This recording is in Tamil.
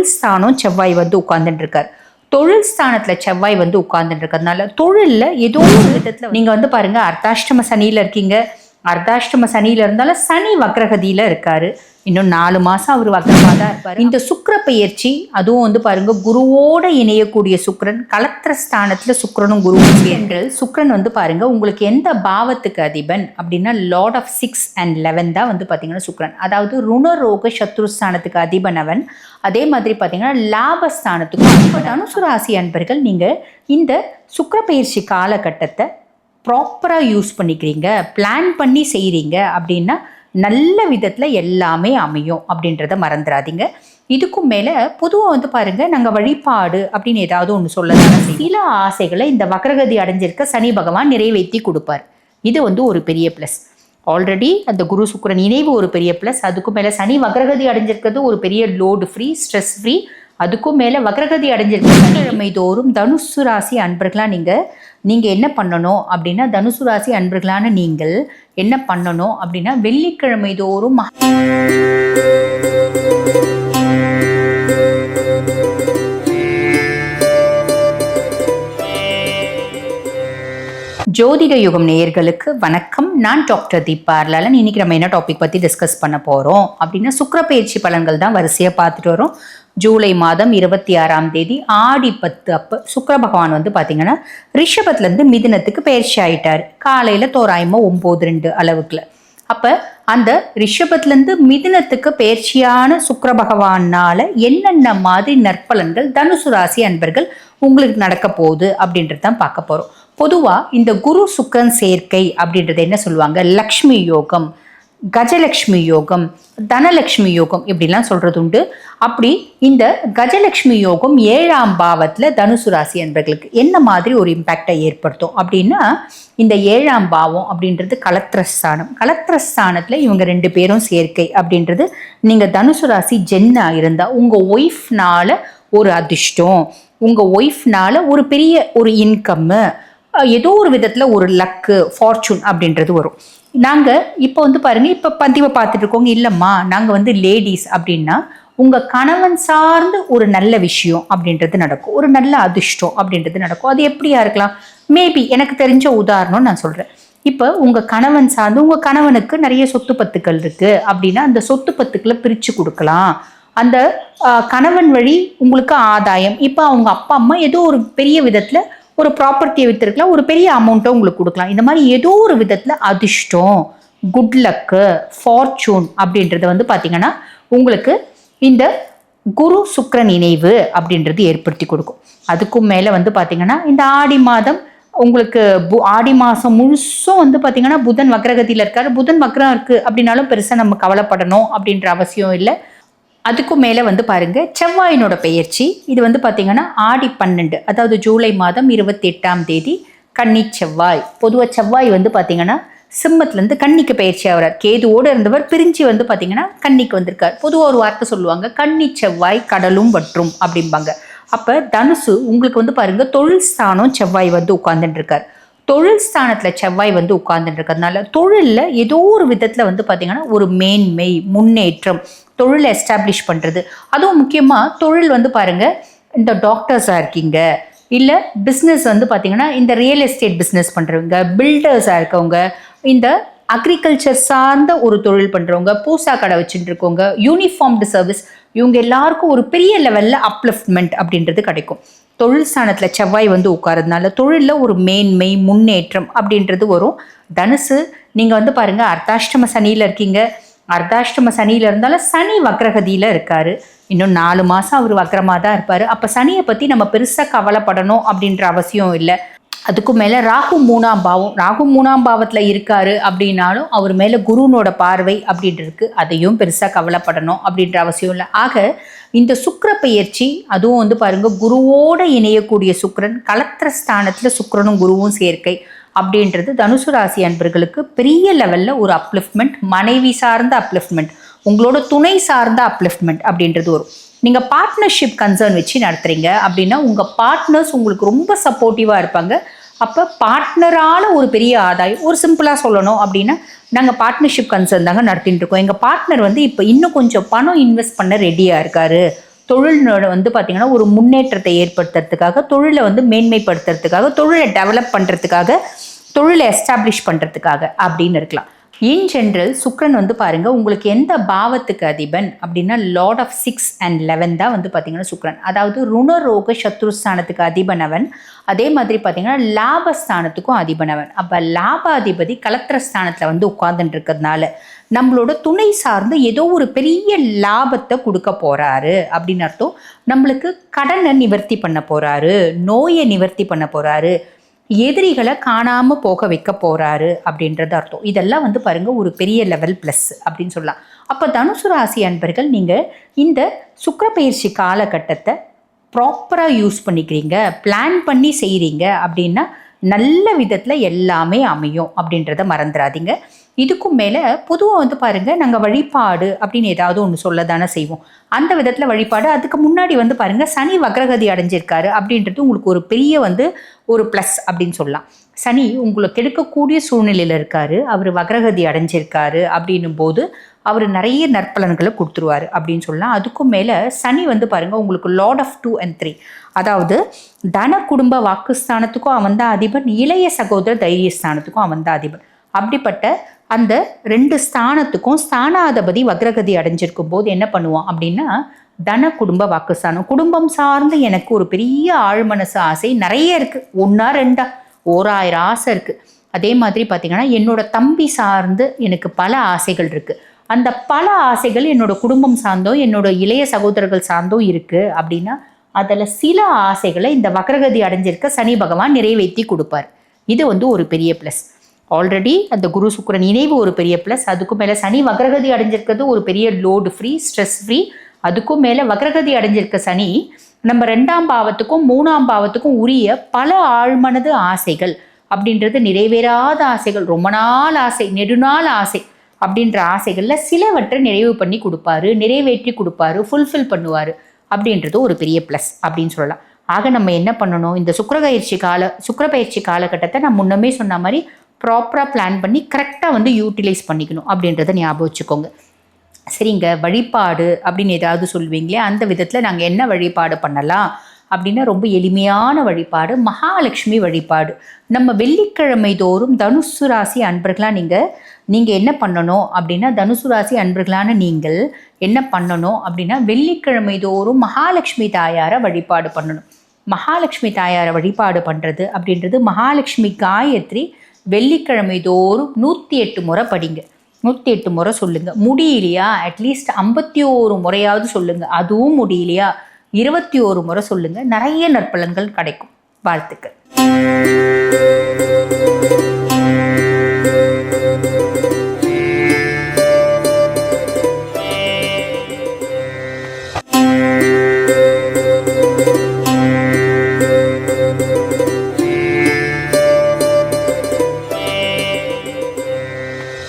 தொழில் ஸ்தானம் செவ்வாய் வந்து உட்கார்ந்துட்டு இருக்கார் தொழில் ஸ்தானத்துல செவ்வாய் வந்து உட்கார்ந்துட்டு இருக்கிறதுனால தொழில்ல ஏதோ ஒரு விதத்துல நீங்க வந்து பாருங்க அர்த்தாஷ்டம சனியில இருக்கீங்க. அர்த்தாஷ்டம சனியில இருந்தாலும் சனி வக்ரகதியில இருக்காரு. இன்னும் நாலு மாசம் அவர் வக்ரமாக தான் இருப்பார். இந்த சுக்கர பயிற்சி அதுவும் வந்து பாருங்க குருவோட இணையக்கூடிய சுக்கரன் கலத்திர ஸ்தானத்துல சுக்கரனும் குருவும் சேர்ந்து சுக்கரன் வந்து பாருங்க உங்களுக்கு எந்த பாவத்துக்கு அதிபன் அப்படின்னா lord of six and eleven தான் வந்து பாத்தீங்கன்னா சுக்கரன். அதாவது ருணரோக சத்ருஸ்தானத்துக்கு அதிபன் அவன். அதே மாதிரி பார்த்தீங்கன்னா லாபஸ்தானத்துக்கும் அதிபன் அன்பர்கள் நீங்கள் இந்த சுக்கர பயிற்சி காலகட்டத்தை ப்ராப்பராக யூஸ் பண்ணிக்கிறீங்க பிளான் பண்ணி செய்கிறீங்க அப்படின்னா நல்ல விதத்தில் எல்லாமே அமையும் அப்படின்றத மறந்துடாதீங்க இதுக்கும் மேலே பொதுவாக வந்து பாருங்கள் நாங்கள் வழிபாடு அப்படின்னு ஏதாவது ஒன்று சொல்லலாம் சில ஆசைகளை இந்த வக்ரகதி அடைஞ்சிருக்க சனி பகவான் நிறைவேற்றி கொடுப்பார். இது வந்து ஒரு பெரிய ப்ளஸ் ஆல்ரெடி அந்த குரு சுக்கிரன் இணைவு ஒரு பெரிய ப்ளஸ் அதுக்கும் மேலே சனி வக்ரகதி அடைஞ்சிருக்கிறது ஒரு பெரிய லோடு ஃப்ரீ ஸ்ட்ரெஸ் ஃப்ரீ அதுக்கும் மேலே வக்ரகதி அடைஞ்சிருக்க சனிக்கிழமை தோறும் தனுசு ராசி அன்பர்களாக நீங்கள் நீங்கள் என்ன பண்ணணும் அப்படின்னா தனுசு ராசி அன்பர்களான நீங்கள் என்ன பண்ணணும் அப்படின்னா வெள்ளிக்கிழமை தோறும் ஜோதிட யுகம் நேயர்களுக்கு வணக்கம். நான் டாக்டர் தீபா லலன் இன்னைக்கு நம்ம என்ன டாபிக் பற்றி டிஸ்கஸ் பண்ண போகிறோம் அப்படின்னா சுக்கிர பயிற்சி பலன்கள் தான் வரிசையாக பார்த்துட்டு வரோம். ஜூலை மாதம் இருபத்தி ஆறாம் தேதி ஆடி பத்து அப்போ சுக்கர பகவான் வந்து பார்த்தீங்கன்னா ரிஷபத்துலேருந்து மிதினத்துக்கு பயிற்சி ஆயிட்டார். காலையில் தோராயமாக ஒம்பது ரெண்டு அளவுக்குல. அப்போ அந்த ரிஷபத்துலேருந்து மிதினத்துக்கு பயிற்சியான சுக்கர பகவானால் என்னென்ன மாதிரி நற்பலன்கள் தனுசு ராசி அன்பர்கள் உங்களுக்கு நடக்க போகுது அப்படின்றது தான் பார்க்க போகிறோம் பொதுவாக இந்த குரு சுக்கரன் சேர்க்கை அப்படின்றது என்ன சொல்லுவாங்க? லக்ஷ்மி யோகம் கஜலக்ஷ்மி யோகம் தனலக்ஷ்மி யோகம் இப்படிலாம் சொல்கிறது உண்டு. அப்படி இந்த கஜலக்ஷ்மி யோகம் ஏழாம் பாவத்தில் தனுசு ராசி என்பர்களுக்கு என்ன மாதிரி ஒரு இம்பேக்டை ஏற்படுத்தும்? அப்படின்னா இந்த ஏழாம் பாவம் அப்படின்றது கலத்திரஸ்தானம். கலத்திரஸ்தானத்தில் இவங்க ரெண்டு பேரும் சேர்க்கை அப்படின்றது நீங்கள் தனுசு ராசி ஜென்னா இருந்தால் உங்கள் ஒய்ஃப்னால ஒரு அதிர்ஷ்டம் உங்கள் ஒய்ஃப்னால ஒரு பெரிய ஒரு இன்கம்மு ஏதோ ஒரு விதத்தில் ஒரு லக்கு ஃபார்ச்சூன் அப்படின்றது வரும். நாங்கள் இப்போ வந்து பாருங்கள் இப்போ பதிவை பார்த்துட்டு இருக்கோங்க இல்லைம்மா நாங்கள் வந்து லேடிஸ் அப்படின்னா உங்கள் கணவன் சார்ந்து ஒரு நல்ல விஷயம் அப்படின்றது நடக்கும். ஒரு நல்ல அதிர்ஷ்டம் அப்படின்றது நடக்கும். அது எப்படியா இருக்கலாம்? மேபி எனக்கு தெரிஞ்ச உதாரணம் நான் சொல்கிறேன் இப்போ உங்கள் கணவன் சார்ந்து உங்கள் கணவனுக்கு நிறைய சொத்து பத்துக்கள் இருக்குது அப்படின்னா அந்த சொத்து பத்துக்களை பிரித்து கொடுக்கலாம். அந்த கணவன் வழி உங்களுக்கு ஆதாயம். இப்போ அவங்க அப்பா அம்மா ஏதோ ஒரு பெரிய விதத்தில் ஒரு ப்ராப்பர்ட்டியை விற்றுருக்கலாம் ஒரு பெரிய அமௌண்ட்டோ உங்களுக்கு கொடுக்கலாம். இந்த மாதிரி ஏதோ ஒரு விதத்தில் அதிர்ஷ்டம் குட் லக்கு ஃபார்ச்சூன் அப்படின்றத வந்து பார்த்தீங்கன்னா உங்களுக்கு இந்த குரு சுக்கரன் இணைவு அப்படின்றது ஏற்படுத்தி கொடுக்கும். அதுக்கும் மேலே வந்து பார்த்தீங்கன்னா இந்த ஆடி மாதம் உங்களுக்கு பு- ஆடி மாதம் முழுசும் வந்து பார்த்தீங்கன்னா புதன் வக்ரகதியில் இருக்காரு. புதன் வக்ரம் இருக்குது அப்படின்னாலும் பெருசாக நம்ம கவலைப்படணும் அப்படின்ற அவசியம் இல்லை. அதுக்கும் மேலே வந்து பாருங்கள் செவ்வாயினோட பெயர்ச்சி. இது வந்து பார்த்தீங்கன்னா ஆடி பன்னெண்டு அதாவது ஜூலை மாதம் இருபத்தி எட்டாம் தேதி கன்னி செவ்வாய். பொதுவாக செவ்வாய் வந்து பார்த்தீங்கன்னா சிம்மத்துலேருந்து கன்னிக்கு பயிற்சி ஆகிறார் கேதுவோடு இருந்தவர் பிரிஞ்சு வந்து பார்த்தீங்கன்னா கன்னிக்கு வந்திருக்கார். பொதுவாக ஒரு வார்த்தை சொல்லுவாங்க கன்னி செவ்வாய் கடலும் வற்றும் அப்படிம்பாங்க. அப்போ தனுசு உங்களுக்கு வந்து பாருங்கள் தொழில் ஸ்தானம் செவ்வாய் வந்து உட்கார்ந்துட்டு இருக்கார். தொழில் ஸ்தானத்தில் செவ்வாய் வந்து உட்கார்ந்துட்டு இருக்கிறதுனால தொழிலில் ஏதோ ஒரு விதத்தில் வந்து பார்த்தீங்கன்னா ஒரு மேன்மை முன்னேற்றம் தொழிலை எஸ்டாப்ளிஷ் பண்ணுறது அதுவும் முக்கியமாக தொழில் வந்து பாருங்கள் இந்த டாக்டர்ஸாக இருக்கீங்க இல்லை பிஸ்னஸ் வந்து பார்த்திங்கன்னா இந்த ரியல் எஸ்டேட் பிஸ்னஸ் பண்ணுறவங்க பில்டர்ஸாக இருக்கவங்க இந்த அக்ரிகல்ச்சர் சார்ந்த ஒரு தொழில் பண்ணுறவங்க பூசா கடை வச்சுட்டு இருக்கவங்க யூனிஃபார்ம்டு சர்வீஸ் இவங்க எல்லாருக்கும் ஒரு பெரிய லெவலில் அப்லிஃப்ட்மெண்ட் அப்படின்றது கிடைக்கும். தொழில் ஸ்தானத்தில் செவ்வாய் வந்து உட்காரதுனால தொழிலில் ஒரு மேன்மை முன்னேற்றம் அப்படின்றது வரும். தனுசு நீங்கள் வந்து பாருங்கள் அர்த்தாஷ்டம சனியில் இருக்கீங்க. அர்த்தாஷ்டம சனியில் இருந்தாலும் சனி வக்ரகதியில் இருக்கார். இன்னும் நாலு மாதம் அவர் வக்ரமாக தான் இருப்பார். அப்போ சனியை பற்றி நம்ம பெருசாக கவலைப்படணும் அப்படின்ற அவசியம் இல்லை. அதுக்கும் மேலே ராகு மூணாம் பாவம். ராகு மூணாம் பாவத்தில் இருக்காரு அப்படின்னாலும் அவர் மேலே குருனோட பார்வை அப்படின்ட்டு அதையும் பெருசாக கவலைப்படணும் அப்படின்ற அவசியம் இல்லை. ஆக இந்த சுக்கர பயிற்சி அதுவும் வந்து பாருங்கள் குருவோடு இணையக்கூடிய சுக்கரன் கலத்திர ஸ்தானத்தில் சுக்கரனும் குருவும் சேர்க்கை அப்படின்றது தனுசு ராசி அன்பர்களுக்கு பெரிய லெவலில் ஒரு அப்லிஃப்ட்மெண்ட் மனைவி சார்ந்த அப்லிஃப்ட்மெண்ட் உங்களோட துணை சார்ந்த அப்லிஃப்ட்மெண்ட் அப்படின்றது வரும். நீங்கள் பார்ட்னர்ஷிப் கன்சர்ன் வச்சு நடத்துறீங்க அப்படின்னா உங்கள் பார்ட்னர்ஸ் உங்களுக்கு ரொம்ப சப்போர்ட்டிவாக இருப்பாங்க. அப்போ பார்ட்னரால் ஒரு பெரிய ஆதாயம் ஒரு சிம்பிளாக சொல்லணும் அப்படின்னா நாங்கள் பார்ட்னர்ஷிப் கன்சர்ன் தாங்க நடத்திட்டு இருக்கோம். எங்கள் பார்ட்னர் வந்து இப்போ இன்னும் கொஞ்சம் பணம் இன்வெஸ்ட் பண்ண ரெடியாக இருக்காரு. தொழில் வந்து பார்த்தீங்கன்னா ஒரு முன்னேற்றத்தை ஏற்படுத்துறதுக்காக தொழிலை வந்து மேன்மைப்படுத்துறதுக்காக தொழிலை டெவலப் பண்ணுறதுக்காக தொழிலை எஸ்டாப்ளிஷ் பண்ணுறதுக்காக அப்படின்னு இருக்கலாம். இன் ஜென்ரல் சுக்ரன் வந்து பாருங்க உங்களுக்கு எந்த பாவத்துக்கு அதிபன் அப்படின்னா lord of six and eleven தான் வந்து பார்த்தீங்கன்னா சுக்ரன் அதாவது ருணரோக சத்ருஸ்தானத்துக்கு அதிபன் அவன். அதே மாதிரி பார்த்தீங்கன்னா லாபஸ்தானத்துக்கும் அதிபன் அவன். அப்போ லாபாதிபதி கலத்திரஸ்தானத்தில் வந்து உட்கார்ந்துட்டு இருக்கிறதுனால நம்மளோட துணை சார்ந்து ஏதோ ஒரு பெரிய லாபத்தை கொடுக்க போகிறாரு அப்படின்னு அர்த்தம். நம்மளுக்கு கடனை நிவர்த்தி பண்ண போகிறாரு நோயை நிவர்த்தி பண்ண போகிறாரு எதிரிகளை காணாமல் போக வைக்க போகிறாரு அப்படின்றது அர்த்தம். இதெல்லாம் வந்து பாருங்கள் ஒரு பெரிய லெவல் ப்ளஸ் அப்படின்னு சொல்லலாம். அப்போ தனுசு ராசி அன்பர்கள் நீங்கள் இந்த சுக்கரப்பயிற்சி காலகட்டத்தை ப்ராப்பராக யூஸ் பண்ணிக்கிறீங்க பிளான் பண்ணி செய்கிறீங்க அப்படின்னா நல்ல விதத்தில் எல்லாமே அமையும் அப்படின்றத மறந்துடாதீங்க. இதுக்கும் மேலே பொதுவாக வந்து பாருங்கள் நாங்கள் வழிபாடு அப்படின்னு ஏதாவது ஒன்று சொல்ல தானே செய்வோம். அந்த விதத்தில் வழிபாடு அதுக்கு முன்னாடி வந்து பாருங்கள் சனி வக்ரகதி அடைஞ்சிருக்காரு அப்படின்றது உங்களுக்கு ஒரு பெரிய வந்து ஒரு ப்ளஸ் அப்படின்னு சொல்லலாம். சனி உங்களை கெடுக்கக்கூடிய சூழ்நிலையில் இருக்காரு அவர் வக்ரகதி அடைஞ்சிருக்காரு அப்படின்னும் போது அவர் நிறைய நற்பலன்களை கொடுத்துருவாரு அப்படின்னு சொல்லலாம். அதுக்கும் மேலே சனி வந்து பாருங்கள் உங்களுக்கு lord of two and three அதாவது தன குடும்ப வாக்குஸ்தானத்துக்கும் அவன் தான் அதிபன் இளைய சகோதர தைரியஸ்தானத்துக்கும் அவன் தான் அதிபன். அப்படிப்பட்ட அந்த ரெண்டு ஸ்தானத்துக்கும் ஸ்தானாதிபதி வக்ரகதி அடைஞ்சிருக்கும் போது என்ன பண்ணுவோம் அப்படின்னா தன குடும்ப வாக்குஸ்தானம் குடும்பம் சார்ந்து எனக்கு ஒரு பெரிய ஆழ்மனசு ஆசை நிறைய இருக்குது ஒன்றா ரெண்டா. ஓராயிரம் ஆசை இருக்குது அதே மாதிரி பார்த்தீங்கன்னா என்னோட தம்பி சார்ந்து எனக்கு பல ஆசைகள் இருக்குது அந்த பல ஆசைகள் என்னோட குடும்பம் சார்ந்தோ என்னோட இளைய சகோதரர்கள் சார்ந்தோ இருக்குது அப்படின்னா அதில் சில ஆசைகளை இந்த வக்ரகதி அடைஞ்சிருக்க சனி பகவான் நிறைவேற்றி கொடுப்பார். இது வந்து ஒரு பெரிய ப்ளஸ் ஆல்ரெடி அந்த குரு சுக்கிரன் இணைவு ஒரு பெரிய ப்ளஸ் அதுக்கும் மேலே சனி வக்ரகதி அடைஞ்சிருக்கிறது ஒரு பெரிய லோடு ஃப்ரீ ஸ்ட்ரெஸ் ஃப்ரீ அதுக்கும் மேலே வக்ரகதி அடைஞ்சிருக்க சனி நம்ம ரெண்டாம் பாவத்துக்கும் மூணாம் பாவத்துக்கும் உரிய பல ஆழ்மனது ஆசைகள் அப்படின்றது நிறைவேறாத ஆசைகள். ரொம்ப நாள் ஆசை நெடுநாள் ஆசை அப்படின்ற ஆசைகளில் சிலவற்றை நிறைவு பண்ணி கொடுப்பாரு நிறைவேற்றி கொடுப்பாரு ஃபுல்ஃபில் பண்ணுவார் அப்படின்றது ஒரு பெரிய ப்ளஸ் அப்படின்னு சொல்லலாம். ஆக நம்ம என்ன பண்ணணும்? இந்த சுக்கரபயிற்சி கால சுக்கரபயிற்சி காலகட்டத்தை நான் முன்னமே சொன்ன மாதிரி ப்ராப்பராக பிளான் பண்ணி கரெக்டாக வந்து யூட்டிலைஸ் பண்ணிக்கணும் அப்படின்றத ஞாபகம் வச்சுக்கோங்க. சரிங்க வழிபாடு அப்படின்னு ஏதாவது சொல்வீங்களே அந்த விதத்தில் நாங்கள் என்ன வழிபாடு பண்ணலாம் அப்படின்னா ரொம்ப எளிமையான வழிபாடு மகாலட்சுமி வழிபாடு. நம்ம வெள்ளிக்கிழமை தோறும் தனுசு ராசி அன்பர்களாக நீங்கள் நீங்கள் என்ன பண்ணணும் அப்படின்னா தனுசு ராசி அன்பர்களான நீங்கள் என்ன பண்ணணும் அப்படின்னா வெள்ளிக்கிழமை தோறும் மகாலட்சுமி தாயாரை வழிபாடு பண்ணணும். மகாலட்சுமி தாயாரை வழிபாடு பண்ணுறது அப்படின்றது மகாலட்சுமி காயத்ரி வெள்ளிக்கிழமை தோறும் நூற்றி எட்டு முறை படிங்க. நூற்றி எட்டு முறை சொல்லுங்கள் முடியலையா? அட்லீஸ்ட் ஐம்பத்தி ஓரு முறையாவது சொல்லுங்கள் அதுவும் முடியலையா? இருபத்தி ஓரு முறை சொல்லுங்கள் நிறைய நற்பலன்கள் கிடைக்கும். வாழ்த்துக்கள்.